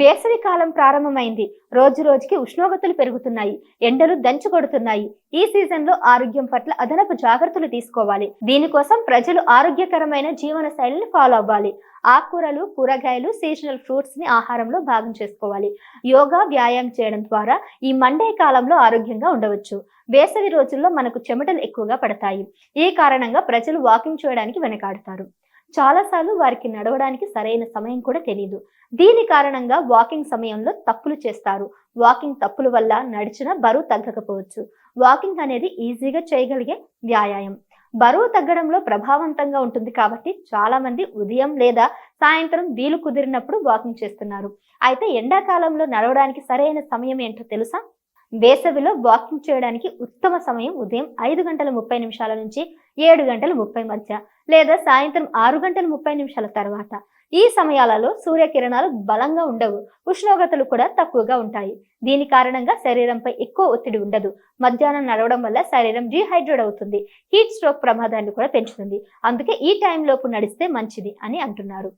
వేసవి కాలం ప్రారంభమైంది. రోజు రోజుకి ఉష్ణోగ్రతలు పెరుగుతున్నాయి. ఎండలు దంచు కొడుతున్నాయి. ఈ సీజన్లో ఆరోగ్యం పట్ల అదనపు జాగ్రత్తలు తీసుకోవాలి. దీనికోసం ప్రజలు ఆరోగ్యకరమైన జీవన శైలిని ఫాలో అవ్వాలి. ఆకుకూరలు కూరగాయలు సీజనల్ ఫ్రూట్స్ని ఆహారంలో భాగం చేసుకోవాలి. యోగా వ్యాయామం చేయడం ద్వారా ఈ మండే కాలంలో ఆరోగ్యంగా ఉండవచ్చు. వేసవి రోజుల్లో మనకు చెమటలు ఎక్కువగా పడతాయి. ఈ కారణంగా ప్రజలు వాకింగ్ చేయడానికి వెనకాడతారు. చాలాసార్లు వారికి నడవడానికి సరైన సమయం కూడా తెలియదు దీని కారణంగా వాకింగ్ సమయంలో తప్పులు చేస్తారు. వాకింగ్ తప్పుల వల్ల నడిచిన బరువు తగ్గకపోవచ్చు. వాకింగ్ అనేది ఈజీగా చేయగలిగే వ్యాయామం. బరువు తగ్గడంలో ప్రభావవంతంగా ఉంటుంది కాబట్టి చాలా మంది ఉదయం లేదా సాయంత్రం వీలు కుదిరినప్పుడు వాకింగ్ చేస్తున్నారు. అయితే ఎండాకాలంలో నడవడానికి సరైన సమయం ఏంటో తెలుసా? వేసవిలో వాకింగ్ చేయడానికి ఉత్తమ సమయం ఉదయం ఐదు గంటల ముప్పై నిమిషాల నుంచి ఏడు గంటల ముప్పై మధ్య లేదా సాయంత్రం ఆరు గంటల ముప్పై నిమిషాల తర్వాత. ఈ సమయాలలో సూర్యకిరణాలు బలంగా ఉండవు ఉష్ణోగ్రతలు కూడా తక్కువగా ఉంటాయి. దీని కారణంగా శరీరంపై ఎక్కువ ఒత్తిడి ఉండదు. మధ్యాహ్నం నడవడం వల్ల శరీరం డీహైడ్రేట్ అవుతుంది హీట్ స్ట్రోక్ ప్రమాదాన్ని కూడా పెంచుతుంది. అందుకే ఈ టైంలోపు నడిస్తే మంచిది అని అంటున్నారు.